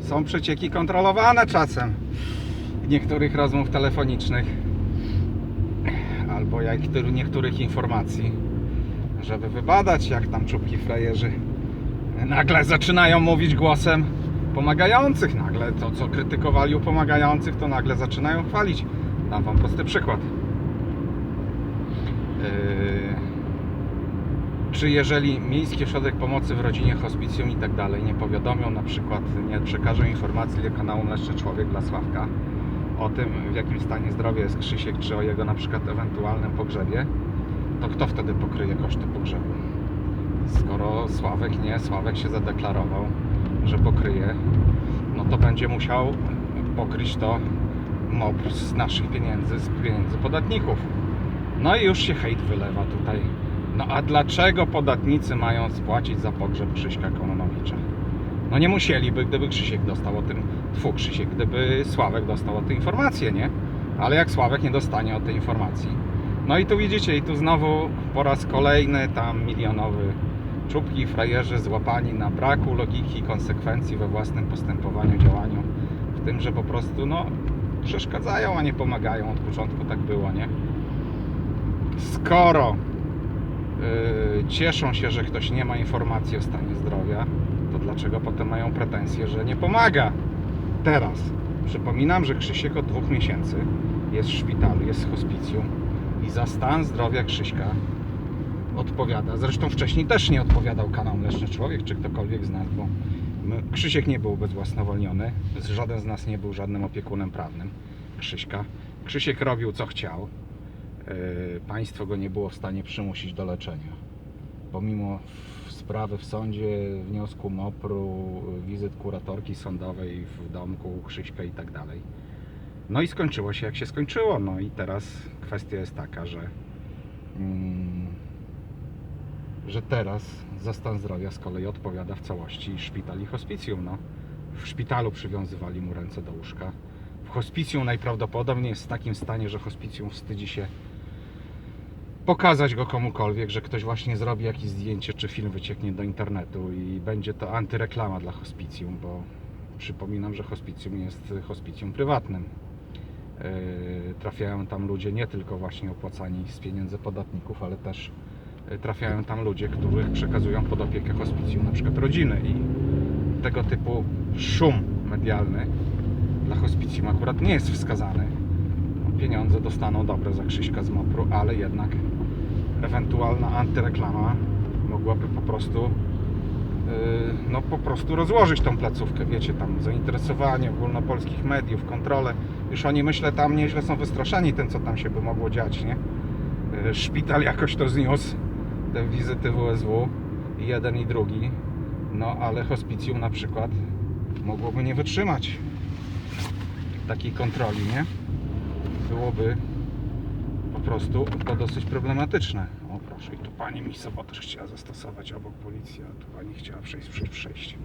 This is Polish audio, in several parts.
Są przecieki kontrolowane czasem niektórych rozmów telefonicznych albo jak niektórych informacji, żeby wybadać jak tam czubki frajerzy nagle zaczynają mówić głosem pomagających. Nagle to, co krytykowali u pomagających, to nagle zaczynają chwalić. Dam Wam prosty przykład. Yy, czy jeżeli Miejski Ośrodek Pomocy w Rodzinie, Hospicjum i tak dalej nie powiadomią na przykład, nie przekażą informacji dla kanału Leszcze Człowiek dla Sławka o tym, w jakim stanie zdrowia jest Krzysiek, czy o jego na przykład ewentualnym pogrzebie, to kto wtedy pokryje koszty pogrzebu? Skoro Sławek nie, Sławek się zadeklarował, że pokryje, no to będzie musiał pokryć to MOP z naszych pieniędzy, z pieniędzy podatników. No i już się hejt wylewa tutaj. No a dlaczego podatnicy mają spłacić za pogrzeb Krzyśka Kononowicza? No nie musieliby, gdyby Krzysiek dostał o tym, tfu Krzysiek, gdyby Sławek dostał o tej informację, nie? Ale jak Sławek nie dostanie o tej informacji. No i tu widzicie, i tu znowu po raz kolejny tam milionowy czubki i frajerzy złapani na braku logiki i konsekwencji we własnym postępowaniu, działaniu. W tym, że po prostu no przeszkadzają, a nie pomagają. Od początku tak było, nie? Skoro cieszą się, że ktoś nie ma informacji o stanie zdrowia, to dlaczego potem mają pretensje, że nie pomaga teraz? Przypominam, że Krzysiek od dwóch miesięcy jest w szpitalu, jest w hospicjum i za stan zdrowia Krzyśka odpowiada. Zresztą wcześniej też nie odpowiadał kanał Leszny Człowiek, czy ktokolwiek z nas, bo Krzysiek nie był ubezwłasnowolniony, żaden z nas nie był żadnym opiekunem prawnym Krzyśka. Krzysiek robił co chciał. Yy, Państwo go nie było w stanie przymusić do leczenia. Pomimo sprawy w sądzie, wniosku MOPR-u, wizyt kuratorki sądowej w domku Krzyśka i tak dalej. No i skończyło się jak się skończyło. No i teraz kwestia jest taka, że mm, że teraz za stan zdrowia z kolei odpowiada w całości szpital i hospicjum. No. W szpitalu przywiązywali mu ręce do łóżka. W hospicjum najprawdopodobniej jest w takim stanie, że hospicjum wstydzi się pokazać go komukolwiek, że ktoś właśnie zrobi jakieś zdjęcie czy film wycieknie do internetu i będzie to antyreklama dla hospicjum, bo przypominam, że hospicjum jest hospicjum prywatnym. Yy, Trafiają tam ludzie nie tylko właśnie opłacani z pieniędzy podatników, ale też yy, trafiają tam ludzie, których przekazują pod opiekę hospicjum, na przykład rodziny i tego typu szum medialny dla hospicjum akurat nie jest wskazany. Pieniądze dostaną dobre za Krzyśka z Mopru, ale jednak ewentualna antyreklama mogłaby po prostu yy, no po prostu rozłożyć tą placówkę, wiecie, tam zainteresowanie ogólnopolskich mediów, kontrolę. Już oni myślę tam nieźle są wystraszeni tym, co tam się by mogło dziać, nie? Yy, Szpital jakoś to zniósł, te wizyty WSW, jeden i drugi, no ale hospicjum na przykład mogłoby nie wytrzymać takiej kontroli, nie? Byłoby prostu to dosyć problematyczne. O proszę, i tu pani mi sobotę chciała zastosować obok policji, a tu pani chciała przejść przy przejściu.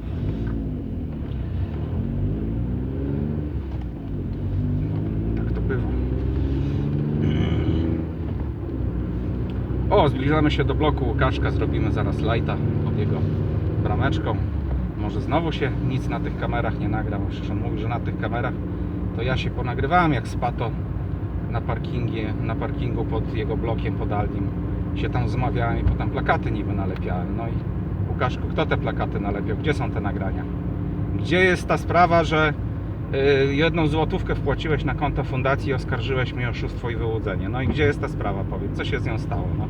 No, tak to bywa. O, zbliżamy się do bloku Łukaszka, zrobimy zaraz lighta pod jego brameczką. Może znowu się nic na tych kamerach nie nagra, bo przecież on mówi, że na tych kamerach to ja się ponagrywałem jak spato na parkingie, na parkingu pod jego blokiem podalnim się tam zmawiałem i potem plakaty niby nalepiałem. No i Łukaszku, kto te plakaty nalepiał? Gdzie są te nagrania? Gdzie jest ta sprawa, że y, jedną złotówkę wpłaciłeś na konto fundacji i oskarżyłeś mnie o oszustwo i wyłudzenie? No i gdzie jest ta sprawa? Powiedz, co się z nią stało? No.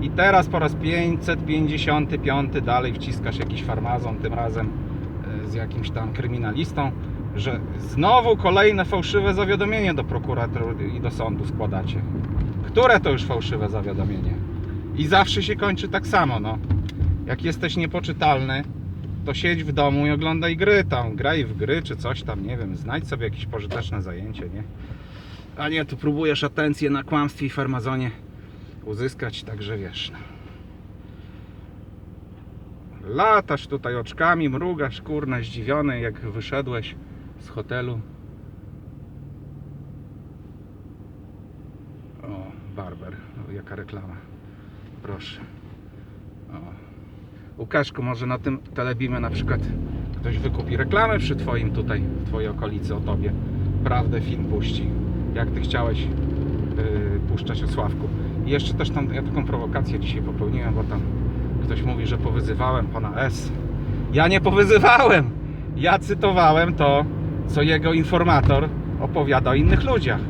I teraz po raz 555 dalej wciskasz jakiś farmazon, tym razem y, z jakimś tam kryminalistą, że znowu kolejne fałszywe zawiadomienie do prokuratury i do sądu składacie. Które to już fałszywe zawiadomienie? I zawsze się kończy tak samo, no. Jak jesteś niepoczytalny, to siedź w domu i oglądaj gry tam, graj w gry czy coś tam, nie wiem, znajdź sobie jakieś pożyteczne zajęcie, nie? A nie, tu próbujesz atencję na kłamstwie i farmazonie uzyskać, także wiesz. No. Latasz tutaj oczkami, mrugasz, kurna, zdziwiony, jak wyszedłeś z hotelu. O, barber, o, jaka reklama. Proszę. O. Łukaszku, może na tym telebimie na przykład Ktoś wykupi reklamę przy twoim tutaj, w twojej okolicy o tobie. Prawdę film puści. Jak ty chciałeś yy, puszczać o Sławku. I jeszcze też tam, ja taką prowokację dzisiaj popełniłem, bo tam ktoś mówi, że powyzywałem pana S. Ja nie powyzywałem! Ja cytowałem to, co jego informator opowiada o innych ludziach.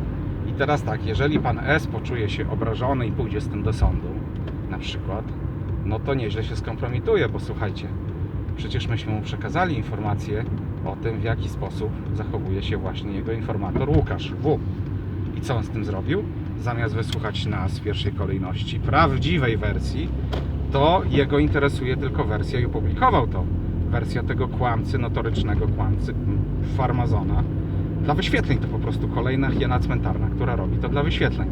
I teraz tak, jeżeli pan S poczuje się obrażony i pójdzie z tym do sądu, na przykład, no to nieźle się skompromituje, bo słuchajcie, przecież myśmy mu przekazali informację o tym, w jaki sposób zachowuje się właśnie jego informator Łukasz W. I co on z tym zrobił? Zamiast wysłuchać nas w pierwszej kolejności prawdziwej wersji, to jego interesuje tylko wersja i opublikował to. Wersja tego kłamcy, notorycznego kłamcy, farmazona. Dla wyświetleń to po prostu kolejna hiena cmentarna, która robi to dla wyświetleń.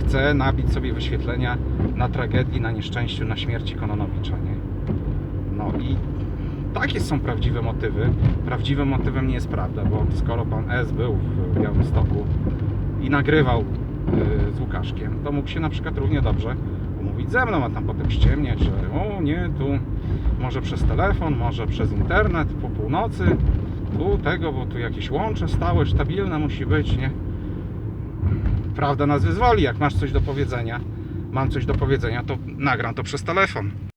Chce nabić sobie wyświetlenia na tragedii, na nieszczęściu, na śmierci Kononowicza, nie? No i takie są prawdziwe motywy. Prawdziwym motywem nie jest prawda, bo skoro pan S był w Białymstoku i nagrywał y, z Łukaszkiem, to mógł się na przykład równie dobrze umówić ze mną, a tam potem ściemniać, że o nie, tu może przez telefon, może przez internet, po północy, tu tego, bo tu jakieś łącze stałe, stabilne musi być, nie? Prawda nas wyzwoli, jak masz coś do powiedzenia, mam coś do powiedzenia, to nagram to przez telefon.